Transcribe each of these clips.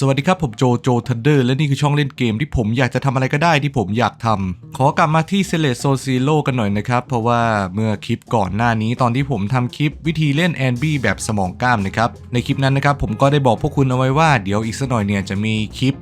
สวัสดีครับ ผมโจโจทันเดอร์และนี่คือช่องเล่นเกมที่ผมอยากจะทำอะไรก็ได้ที่ผมอยากทำขอกลับมาที่ s e l e c t Zone Zero กันหน่อยนะครับ เพราะว่าเมื่อคลิปก่อนหน้านี้ตอนที่ผมทำคลิปวิธีเล่นแอนบี้แบบสมองกล้ามนะครับ ในคลิปนั้นนะครับผมก็ได้บอกพวกคุณเอาไว้ว่าเดี๋ยวอีกสักหน่อยเนี่ยจะมีคลิป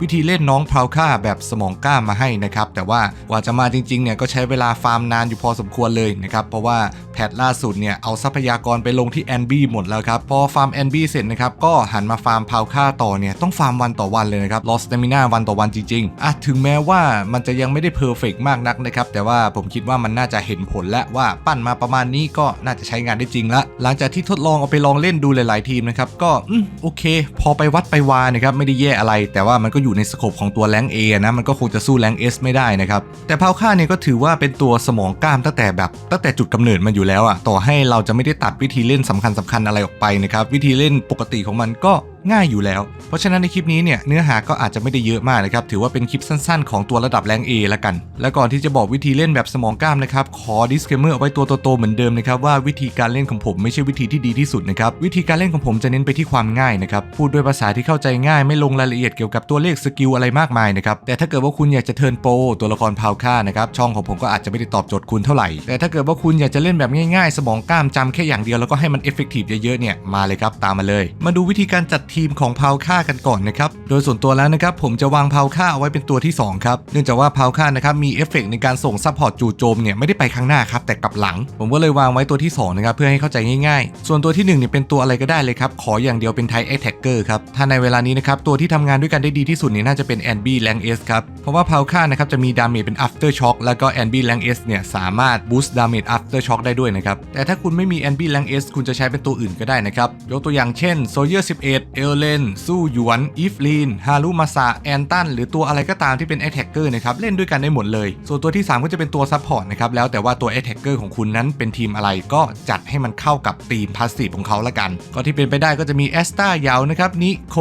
วิธีเล่นน้องพราวค่าแบบสมองกล้ามมาให้นะครับ แต่ว่ากว่าจะมาจริงๆเนี่ยก็ใช้เวลาฟาร์มนานอยู่พอสมควรเลยนะครับเพราะว่าแพทล่าสุดเนี่ยเอาทรัพยากรไปลงที่แอนบี้หมดแล้วครับพอฟาร์มแอนบี้เสร็จนะครับก็หันมาฟาร์มพราวค่าต่อเนี่ยต้องฟาร์มวันต่อวันเลยนะครับลอสเตมิน่าวันต่อวันจริงๆอะถึงแม้ว่ามันจะยังไม่ได้เพอร์เฟกมากนักนะครับแต่ว่าผมคิดว่ามันน่าจะเห็นผลแล้วว่าปั้นมาประมาณนี้ก็น่าจะใช้งานได้จริงละหลังจากที่ทดลองเอาไปลองเล่นดูหลาย ๆ ทีมนะครับก็อืมโอเค พอไปวัดไปวานะครับไม่ได้แย่อะไร แต่ว่ามันก็อยู่ในสโคปของตัวแรงเนะมันก็คงจะสู้แรงเอสไม่ได้นะครับแต่พาวค่าเนี่ยก็ถือว่าเป็นตัวสมองกล้ามตั้งแต่แบบตั้งแต่จุดกำเนิดมันอยู่แล้วอะต่อให้เราจะไม่ได้ตัดวิธีเล่นสำคัญสคัญๆอะไรออกไปนะครับวิธีเล่นปกติของมันก็ ง่ายอยู่แล้ว เพราะฉะนั้นในคลิปนี้เนี่ยเนื้อหาก็อาจจะไม่ได้เยอะมากนะครับ ถือว่าเป็นคลิปสั้นๆ ของตัวระดับแรง A ละกัน และก่อนที่จะบอกวิธีเล่นแบบสมองกล้ามนะครับ ขอ disclaimer เอาไว้ตัวโตๆเหมือนเดิมนะครับว่าวิธีการเล่นของผมไม่ใช่วิธีที่ดีที่สุดนะครับ วิธีการเล่นของผมจะเน้นไปที่ความง่ายนะครับ พูดด้วยภาษาที่เข้าใจง่ายไม่ลงรายละเอียดเกี่ยวกับตัวเลขสกิลอะไรมากมายนะครับ แต่ถ้าเกิดว่าคุณอยากจะเทิร์นโปรตัวละครพาวค่านะครับ ช่องของผมก็อาจจะไม่ได้ตอบโจทย์คุณเท่าไหร่ แต่ถ้าเกิดว่าคุณอยากจะเล่นแบบง่ายๆ สมองกล้ามจำแค่อย่างเดียวแล้วก็ให้มันเอฟเฟกตีฟเยอะๆเนี่ยมาเลยครับตามมาเลย มาดูวิธีการจัดทีมของพาวค่ากันก่อนนะครับ โดยส่วนตัวแล้วนะครับผมจะวางพาวค่าเอาไว้เป็นตัวที่สองครับ เนื่องจากว่าพาวค่านะครับมีเอฟเฟกในการส่งซัพพอร์ตจู่โจมเนี่ยไม่ได้ไปข้างหน้าครับแต่กลับหลัง ผมก็เลยวางไว้ตัวที่สองนะครับเพื่อให้เข้าใจง่ายๆ ส่วนตัวที่หนึ่งเนี่ยเป็นตัวอะไรก็ได้เลยครับขออย่างเดียวเป็นไทแอ t แท c เกอร์ครับถ้าในเวลานี้นะครับตัวที่ทำงานด้วยกันได้ดีที่สุดเนี่ยน่าจะเป็นแอนบี้แรงเอสครับเพราะว่าพาวค่านะครับจะมีดาเมจเป็น after shock แล้วก็แอนบี้แรงเอสเนี่ยสามารถบูสต์ดาเมจ after shock ได้ด้วยนะครับแต่ถ้าคุณไม่มีแอนบี้แรงเอสคุณจะใช้เป็นตัวอื่นก็ได้นะครับยกตัวอย่างเช่นโซเยอร์11เอลเลนสู้หยวนอีฟลีนฮารุมาซาแอนตันหรือตัวอะไรก็ตามที่เป็นแอคแท็กเกอร์นะครับเล่นด้วยกันได้หมดเลย ส่วนตัวที่ 3 ก็จะเป็นตัวซัพพอร์ตนะครับแล้วแต่ว่าตัวแอคแท็กเกอร์ของคุณนั้นเป็นทีมอะไรก็จัดให้มันเข้ากับทีมพาสซีฟของเขาละกัน ก็ที่เป็นไปได้ก็จะมีแอสตายาวนะครับนิโค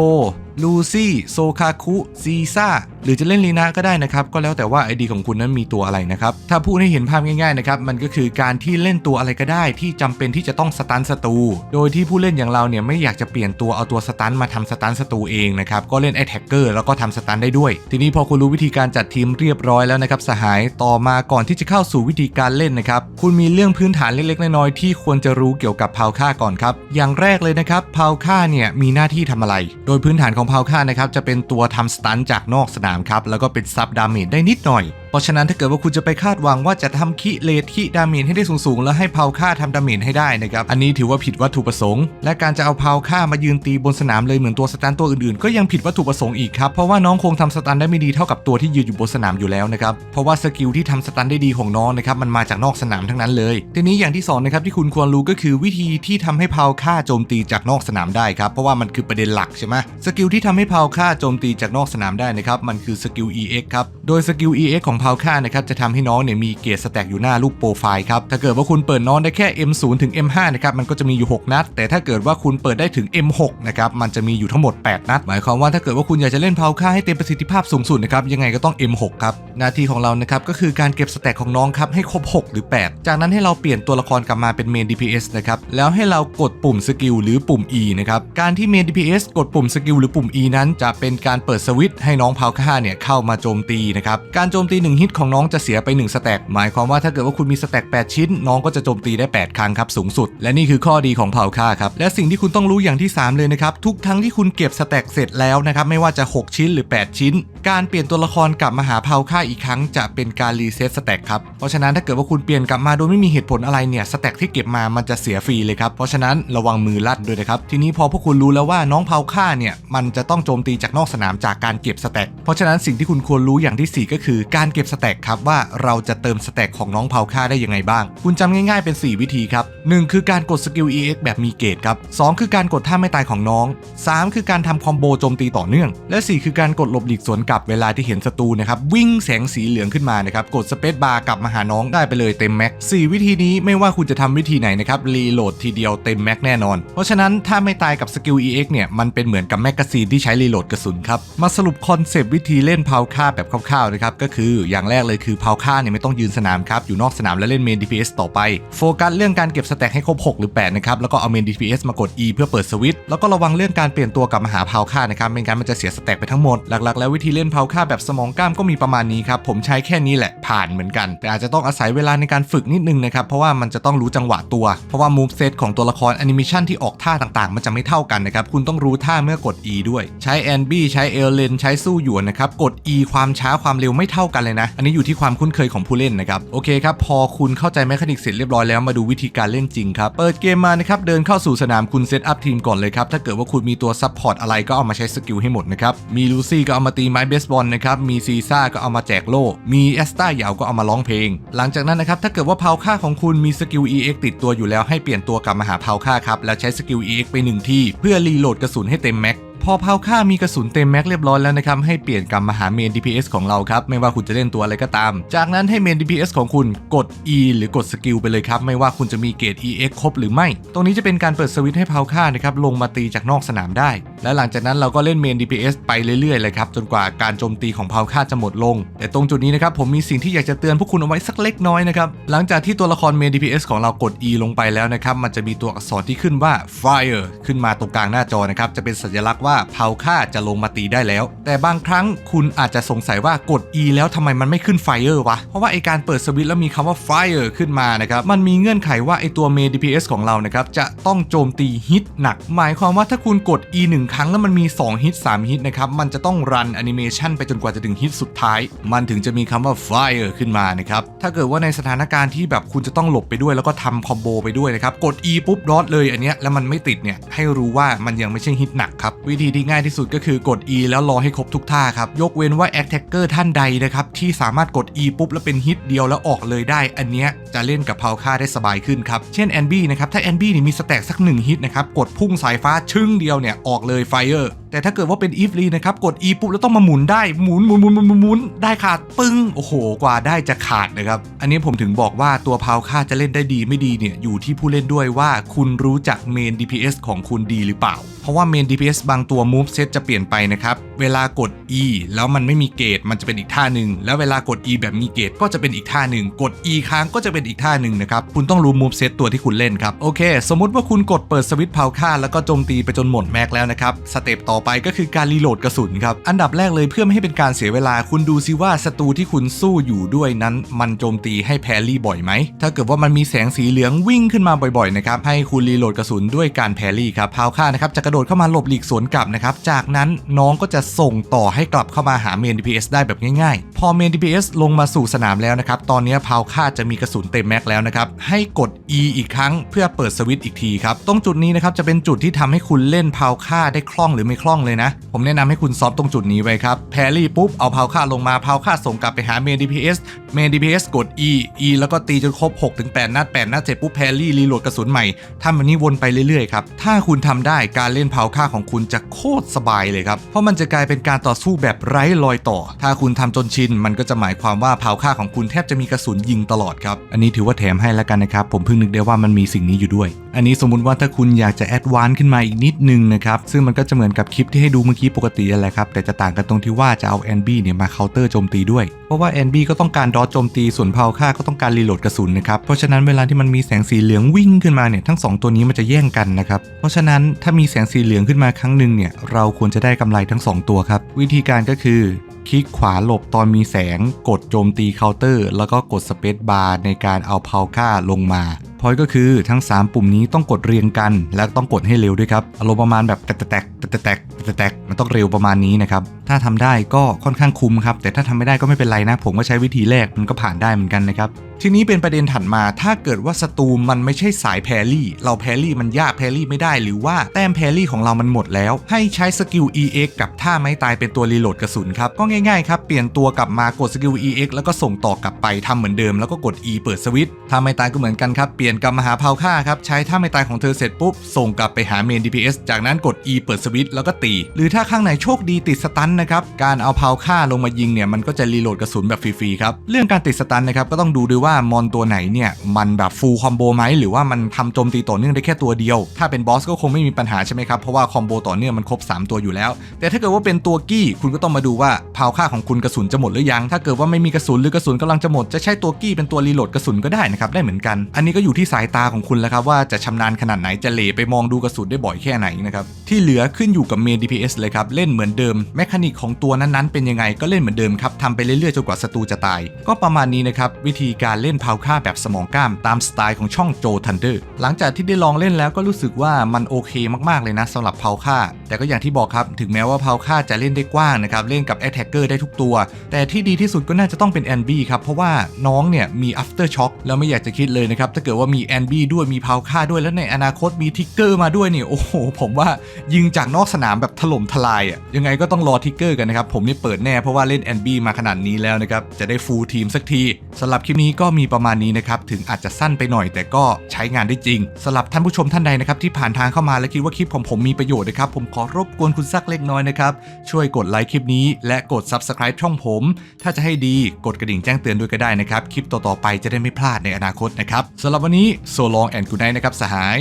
ลูซี่โซคาคุซีซ่าหรือจะเล่นลีนาก็ได้นะครับ ก็แล้วแต่ว่าไอดีของคุณนั้นมีตัวอะไรนะครับ ถ้าพูดให้เห็นภาพง่ายๆนะครับ มันก็คือการที่เล่นตัวอะไรก็ได้ที่จำเป็นที่จะต้องสตันศัตรูโดยที่ผู้เล่นอย่างเราเนี่ยไม่อยากจะเปลี่ยนตัวเอาตัวสตันมาทำสตันศัตรูเองนะครับ ก็เล่นไอแท็กเกอร์แล้วก็ทำสตันได้ด้วย ทีนี้พอคุณรู้วิธีการจัดทีมเรียบร้อยแล้วนะครับสหายต่อมาก่อนที่จะเข้าสู่วิธีการเล่นนะครับคุณมีเรื่องพื้นฐานเล็กๆน้อยๆที่ควรจะรู้เกี่ยวกับพาวค่าก่อนครับอย่างแรกเลยนะครับพาวค่าเนี่ยมีหน้าที่ทำอะไร โดยพื้นฐานของพาวค่านะครับจะเป็นตัวทำสตันจากนอกสนามครับแล้วก็เป็นซับดาเมจได้นิดหน่อย เพราะฉะนั้นถ้าเกิดว่าคุณจะไปคาดหวังว่าจะทำคิเลทคิดาเมจให้ได้สูงๆ แล้วให้เพาค่าทำดาเมจให้ได้นะครับอันนี้ถือว่าผิดวัตถุประสงค์ และการจะเอาเพาค่ามายืนตีบนสนามเลยเหมือนตัวสตันตัวอื่นๆ ก็ยังผิดวัตถุประสงค์อีกครับเพราะว่าน้องคงทำสตันได้ไม่ดีเท่ากับตัวที่ยืนอยู่บนสนามอยู่แล้วนะครับเพราะว่าสกิลที่ทำสตันได้ดีของน้องนะครับมันมาจากนอกสนามทั้งนั้นเลย ทีนี้อย่างที่สองนะครับที่คุณควรรู้ก็คือวิธีที่ทำให้เพาค่าโจมตีจากนอกสนามได้ครับเพราะว่ามันคือประเด็นหลักใช่ไหมสกิลที่ทำให้เพาค่าโจมตีจากนอกสนามได้นะครับมันคือสกิล EX ครับโดยสกิล EX ของพาค่านะครับจะทำให้น้องเนี่ยมีเกียร์สแต็กอยู่หน้ารูปโปรไฟล์ครับถ้าเกิดว่าคุณเปิดน้องได้แค่ M0 ถึง M5 นะครับมันก็จะมีอยู่ 6 นัด แต่ถ้าเกิดว่าคุณเปิดได้ถึง M6 นะครับมันจะมีอยู่ทั้งหมด 8 นัด หมายความว่าถ้าเกิดว่าคุณอยากจะเล่นเพาค่าให้เต็มประสิทธิภาพสูงสุดนะครับยังไงก็ต้อง M6 ครับหน้าที่ของเรานะครับก็คือการเก็บสแต็กของน้องครับให้ครบ 6 หรือ 8 จากนั้นให้เราเปลี่ยนตัวละครกลับมาเป็นเมน DPS นะครับแล้วให้เรากดปุ่มสกิลหรือปุ่ม E นะครับการที่เมน DPS กดปุ่มสกิลหรือปุ่ม E นั้นจะเป็นการเปิดสวิตช์ให้น้องพาค่าเนี่ยเข้ามาโจมตีนะครับการโจมตี1ฮิตของน้องจะเสียไป 1 สแต็กหมายความว่าถ้าเกิดว่าคุณมีสแต็ก8 ชิ้น น้องก็จะโจมตีได้ 8 ครั้งครับสูงสุด และนี่คือข้อดีของเผ่าค่าครับ และสิ่งที่คุณต้องรู้อย่างที่ 3 เลยนะครับ ทุกครั้งที่คุณเก็บสแต็กเสร็จแล้วนะครับไม่ว่าจะ 6 ชิ้นหรือ 8 ชิ้น การเปลี่ยนตัวละครกลับมาหาเผาค่าอีกครั้งจะเป็นการรีเซ็ตสแต็กครับ เพราะฉะนั้นถ้าเกิดว่าคุณเปลี่ยนกลับมาโดยไม่มีเหตุผลอะไรเนี่ยสแต็กที่เก็บมามันจะเสียฟรีเลยครับ เพราะฉะนั้นระวังมือลั่นด้วยนะครับ ทีนี้พอพวกคุณรู้แล้วว่าน้องเผาค่าเนี่ยมันจะต้องโจมตีจากนอกสนามจากการเก็บสแต็ก เพราะฉะนั้นสิ่งที่คุณควรรู้อย่างที่สี่ก็คือการเก็บสแต็กครับว่าเราจะเติมสแต็กของน้องเผาค่าได้ยังไงบ้าง คุณจำง่ายๆเป็น 4 วิธีครับหนึ่งคือการกดสกิล EX แบบมีเกรดครับสองคือการกดท่าไม่ตายของน้องสามคือการทำคอมโบโจมตีต่อเนื่อง และสี่คือการกดหลบหลีกสวนกับเวลาที่เห็นศัตรูนะครับวิ่งแสงสีเหลืองขึ้นมานะครับกดสเปซบาร์กลับมาหาน้องได้ไปเลยเต็มแม็กสี่วิธีนี้ไม่ว่าคุณจะทำวิธีไหนนะครับรีโหลดทีเดียวเต็มแม็กแน่นอน เพราะฉะนั้นถ้าไม่ตายกับสกิล EX เนี่ยมันเป็นเหมือนกับแมกกาซีนที่ใช้รีโหลดกระสุนครับมาสรุปคอนเซปต์วิธีเล่นพาวค่าแบบคร่าวๆนะครับก็คืออย่างแรกเลยคือพาวค่าเนี่ยไม่ต้องยืนสนามครับอยู่นอกสนามแล้วเล่นเมน DPS ต่อไปโฟกัสเรื่องการเก็บสแต็กให้ครบ 6 หรือ 8 นะครับ แล้วก็เอาเมน DPS มากด E เพื่อเปิดสวิตช์แล้วก็ระวังเรื่องการเปลี่ยนตัวกลับมาหาพาค่านะครับไม่งั้นมันจะเสียสแต็กไปทั้งหมดหลักๆแล้ววิธีเล่นพาค่าแบบสมองกล้ามก็มีประมาณนี้ครับ ผมใช้แค่นี้แหละผ่านเหมือนกัน แต่อาจจะต้องอาศัยเวลาในการฝึกนิดนึงนะครับ เพราะว่ามันจะต้องรู้จังหวะตัว เพราะว่ามูฟเซตของตัวละครแอนิเมชันที่ออกท่าต่างๆ มันจะไม่เท่ากันนะครับ คุณต้องรู้ท่าเมื่อกด E ด้วย ใช้แอนบี้ใช้เอลเลนใช้สู้หยวนนะครับ กด E ความช้าความเร็วไม่เท่ากันเลยนะ อันนี้อยู่ที่ความคุ้นเคยของผู้เล่นนะครับ โอเคครับ พอคุณเข้าใจแมคานิกเสร็จเรียบร้อยแล้วมาดูวิธีการเล่นจริงครับ เปิดเกมมานะครับ เดินเข้าสู่สนามคุณเซตอัพทีมก่อนเลยครับ ถ้าเกิดว่าคุณมีตัวซับพอร์ตอะไรก็เอามาใช้สกิลให้หมดนะครับ มีลูซี่ก็เอามาตีไม้เบบสบอลนะครับ มีซีซ่าก็เอามาแจกโล่ มีแอสตาเหยาวก็เอามาร้องเพลง หลังจากนั้นนะครับ ถ้าเกิดว่าเผาค่าของคุณมีสกิล EX ติดตัวอยู่แล้วให้เปลี่ยนตัวกลับมาหาเผาค่าครับ แล้วใช้สกิล EX ไปหนึ่งที่เพื่อรีโหลดกระสุนให้เต็มแม็ก พอเผาค่ามีกระสุนเต็มแม็กเรียบร้อยแล้วนะครับให้เปลี่ยนกลับมาหาเมน DPS ของเราครับไม่ว่าคุณจะเล่นตัวอะไรก็ตาม จากนั้นให้เมน DPS ของคุณกด E หรือกดสกิลไปเลยครับไม่ว่าคุณจะมีเกรด EX ครบหรือไม่ ตรงนี้จะเป็นการเปิดสวิตช์ให้เผาค่านะครับลงมาตีจากนอกสนามได้ และหลังจากนั้นเราก็เล่นเมน DPS ไปเรื่อยๆเลยครับจนกว่าการโจมตีของเผาค่าจะหมดลง แต่ตรงจุดนี้นะครับผมมีสิ่งที่อยากจะเตือนพวกคุณเอาไว้สักเล็กน้อยนะครับหลังจากที่ตัวละครเมน DPS ของเรากด E ลงไปแล้วนะครับมันจะมีตัวอักษรที่ขึ้นว่า Fire ขึ้นมาตรงกลางหน้าจอนะครับจะเป็นสัญลักษณ์ว่าเผาค่าจะลงมาตีได้แล้ว แต่บางครั้งคุณอาจจะสงสัยว่ากด E แล้วทำไมมันไม่ขึ้น Fire วะ เพราะว่าไอการเปิดสวิตช์แล้วมีคำว่า Fire ขึ้นมานะครับ มันมีเงื่อนไขว่าไอตัวเม DPS ของเรานะครับจะต้องโจมตีฮิตหนัก หมายความว่าถ้าคุณกด E 1ครั้งแล้วมันมี 2 ฮิต 3 ฮิตนะครับ มันจะต้องรันแอนิเมชันไปจนกว่าจะถึงฮิตสุดท้าย มันถึงจะมีคำว่า Fire ขึ้นมานะครับ ถ้าเกิดว่าในสถานการณ์ที่แบบคุณจะต้องหลบไปด้วยแล้วก็ทำคอมโบไปด้วยนะครับกด E ปุ๊บรอดเลยอันเนี้ยแล้วมันไม่ติดเนี่ยให้รู้ว่ามันยังไม่ใช่ฮิตหนักครับวิธที่ง่ายที่สุดก็คือกด E แล้วรอให้ครบทุกท่าครับ ยกเว้นว่า Attacker ท่านใดนะครับ ที่สามารถกด E ปุ๊บแล้วเป็นฮิตเดียวแล้วออกเลยได้ อันเนี้ยจะเล่นกับเพาค่าได้สบายขึ้นครับ เช่นแอนบี้นะครับ ถ้าแอนบี้นี่มีสแต็กสักหนึ่งฮิตนะครับ กดพุ่งสายฟ้าชึ้งเดียวเนี่ยออกเลยไฟเออร์ แต่ถ้าเกิดว่าเป็นอีฟลีนะครับ กด E ปุ๊บแล้วต้องมาหมุนได้ หมุนหมุนหมุนหมุนหมุนได้ขาดปึ้ง โอ้โห กว่าได้จะขาดนะครับ อันนี้ผมถึงบอกว่าตัวพาวค่าจะเล่นได้ดีไม่ดีเนี่ย อยู่ที่ผู้เล่นด้วยว่าคุณรู้จักเมน DPS ของคุณดีหรือเปล่า เพราะว่าเมน DPS บางตัว move set จะเปลี่ยนไปนะครับ เวลากด E แล้วมันไม่มีเกตมันจะเป็นอีกท่าหนึ่ง แล้วเวลากด E แบบมีเกตก็จะเป็นอีกท่าหนึ่ง กด E ค้างก็จะเป็นอีกท่าหนึ่งนะครับ คุณต้องรู้ move set ตัวที่คุณเล่นครับ โอเค สมมติว่าคุณกดเปิดสวิตช์เผาค่าแล้วก็โจมตีไปจนหมดแม็กแล้วนะครับ สเต็ปต่อไปก็คือการรีโหลดกระสุนครับอันดับแรกเลยเพื่อไม่ให้เป็นการเสียเวลาคุณดูซิว่าศัตรูที่คุณสู้อยู่ด้วยนั้นมันโจมตีให้แพรรี่บ่อยไหมถ้าเกิดว่ามันมีแสงสีเหลืองวิ่งขึ้นมาบ่อยๆนะครับให้คุณรีโหลดกระสุนด้วยการแพรรี่ครับเผาค่านะครับจะกระโดดเข้ามาหลบหลีกสวนกลับนะครับจากนั้นน้องก็จะส่งต่อให้กลับเข้ามาหาเมน DPS ได้แบบง่ายๆ พอเมน DPS ลงมาสู่สนามแล้วนะครับตอนนี้พาวค่าจะมีกระสุนเต็มแม็กแล้วนะครับให้กด E อีกครั้งเพื่อเปิดสวิตช์อีกทีครับตรงจุดนี้นะครับจะเป็นจุดที่ทำให้คุณเล่นพาวค่าได้คล่องหรือไม่คล่องเลยนะ ผมแนะนำให้คุณซอฟตรงจุดนี้ไว้ครับแพรี่ปุ๊บเอาเพาค่าลงมาเพาค่าส่งกลับไปหาเมน DPS เอสเมน DPS กด E E แล้วก็ตีจนครบ6-8นัด8นัดเสร็จปุ๊บแพรี่รีโหลดกระสุนใหม่ทำแบบนี้วนไปเรื่อยๆครับถ้าคุณทำได้การเล่นเพาค่าของคุณจะโคตรสบายเลยครับเพราะมันจะกลายเป็นการต่อสู้แบบไร้รอยต่อ ถ้าคุณทำจนชินมันก็จะหมายความว่าเพาค่าของคุณแทบจะมีกระสุนยิงตลอดครับอันนี้ถือว่าแถมให้แล้วกันนะครับผมเพิ่งนึกได้ว่ามันมีสิ่งนี้อยู่ด้วย อันนี้สมมุติว่าถ้าคุณอยากจะแอดวานซ์ขึ้นมาอีกนิดนึงนะครับ ซึ่งมันก็จะเหมือนกับคลิปที่ให้ดูเมื่อกี้ปกตินั่นแหละครับ แต่จะต่างกันตรงที่ว่าจะเอาแอนบี้เนี่ยมาเคาน์เตอร์โจมตีด้วย เพราะว่าแอนบี้ก็ต้องการดอทโจมตี ส่วนพาวค่าก็ต้องการรีโหลดกระสุนนะครับ เพราะฉะนั้นเวลาที่มันมีแสงสีเหลืองวิ่งขึ้นมาเนี่ยทั้งสองตัวนี้มันจะแย่งกันนะครับ เพราะฉะนั้นถ้ามีแสงสีเหลืองขึ้นมาครั้งหนึ่งเนี่ยเราควรจะได้กำไรทั้งสองตัวครับ วิธีการก็คือคลิกขวาหลบตอนมีแสง กดโจมตีเคาน์เตอร์ แล้วก็กดสเปซบาร์ในการเอาพาวค่าลงมา พอยต์ก็คือทั้ง 3 ปุ่มนี้ต้องกดเรียงกัน และต้องกดให้เร็วด้วยครับอารมณ์ประมาณแบบแตกแตกแตกแตกแตกแตกมันต้องเร็วประมาณนี้นะครับถ้าทำได้ก็ค่อนข้างคุ้มครับแต่ถ้าทำไม่ได้ก็ไม่เป็นไรนะ ผมก็ใช้วิธีแรกมันก็ผ่านได้เหมือนกันนะครับทีนี้เป็นประเด็นถัดมา ถ้าเกิดว่าศัตรูมันไม่ใช่สายแพรี่ เราแพรี่มันยากแพรี่ไม่ได้ หรือว่าแต้มแพรี่ของเรามันหมดแล้ว ให้ใช้สกิล EX กับท่าไม้ตายเป็นตัวรีโหลดกระสุนครับ ก็ง่ายๆครับ เปลี่ยนตัวกลับมากดสกิล EX แล้วก็ส่งต่อกลับไปทำเหมือนเดิม แล้วก็กด E เปิดสวิตช์ท่าไม้ตายก็เหมือนกันครับ เปลี่ยนกลับมาหาเผาค่าครับ ใช้ท่าไม้ตายของเธอเสร็จปุ๊บ ส่งกลับไปหาเมน DPS จากนั้นกด E เปิดสวิตช์แล้วก็ตี หรือถ้าข้างในโชคดีติดสตันนะครับ การเอาเผาค่าลงมายิงเนี่ยมันก็จะรีโหลดกระสุนแบบฟรีๆครับ เรื่องการติดสตันนะครับก็ต้องดูด้วยว่ามอนตัวไหนเนี่ยมันแบบฟูลคอมโบไหมหรือว่ามันทำโจมตีต่อเนื่องได้แค่ตัวเดียว ถ้าเป็นบอสก็คงไม่มีปัญหาใช่ไหมครับเพราะว่าคอมโบต่อเนื่องมันครบ 3 ตัวอยู่แล้ว แต่ถ้าเกิดว่าเป็นตัวกี้คุณก็ต้องมาดูว่าเผาค่าของคุณกระสุนจะหมดหรือยัง ถ้าเกิดว่าไม่มีกระสุนหรือกระสุนกำลังจะหมดจะใช้ตัวกี้เป็นตัวรีโหลดกระสุนก็ได้นะครับได้เหมือนกัน อันนี้ก็อยู่ที่สายตาของคุณแล้วครับว่าจะชำนาญขนาดไหนจะเหลไปมองดูกระสุนได้บ่อยแค่ไหนนะครับที่เหลือขึ้นอยู่กับเมน DPS เลยครับเล่นเหมือนเดิมแมคานิกของตัวนั้นๆเป็นยังไงก็เล่นเหมือนเดิมครับทำไปเรื่อยๆจนกว่าศัตรูจะตาย ก็ประมาณนี้นะครับวิธีการเล่นเผาค่าแบบสมองกล้ามตามสไตล์ของช่องโจทันเดอร์หลังจากที่ได้ลองเล่นแล้วก็รู้สึกว่ามันโอเคมากๆเลยนะสำหรับเผาค่าแต่ก็อย่างที่บอกครับถึงแม้ว่าเผาค่าจะเล่นได้กว้างนะครับเล่นกับแอตแทกเกอร์ได้ทุกตัว แต่ที่ดีที่สุดก็น่าจะต้องเป็นแอนบี้ครับเพราะว่าน้องเนี่ยมี after shock แล้วไม่อยากจะคิดเลยนะครับถ้าเกิดว่ามีแอนบี้ด้วยมีเผาค่าด้วยแล้วในอนาคตมีทิกเกอร์มาด้วยเนี่ยโอ้โห ผมว่ายิงจากนอกสนามแบบถล่มทลายอะยังไงก็ต้องรอทิกเกอร์กันนะครับ ผมนี่เปิดแน่เพราะว่าเล่นแอนบี้มาขนาดนี้แล้วนะครับ จะได้ฟูลทีมสักทีสำหรับคลิปนี้ก็มีประมาณนี้นะครับ ถึงอาจจะสั้นไปหน่อย แต่ก็ใช้งานได้จริงสำหรับท่านผู้ชมท่านใดนะครับที่ผ่านทางเข้ามาและคิดว่าคลิปของผมมีประโยชน์นะครับผมขอรบกวนคุณสักเล็กน้อยนะครับช่วยกดไลค์คลิปนี้และกด subscribe ช่องผม ถ้าจะให้ดีกดกระดิ่งแจ้งเตือนด้วยก็ได้นะครับคลิปต่อๆไปจะได้ไม่พลาดในอนาคตนะครับสำหรับวันนี้ so long and good night นะครับสหาย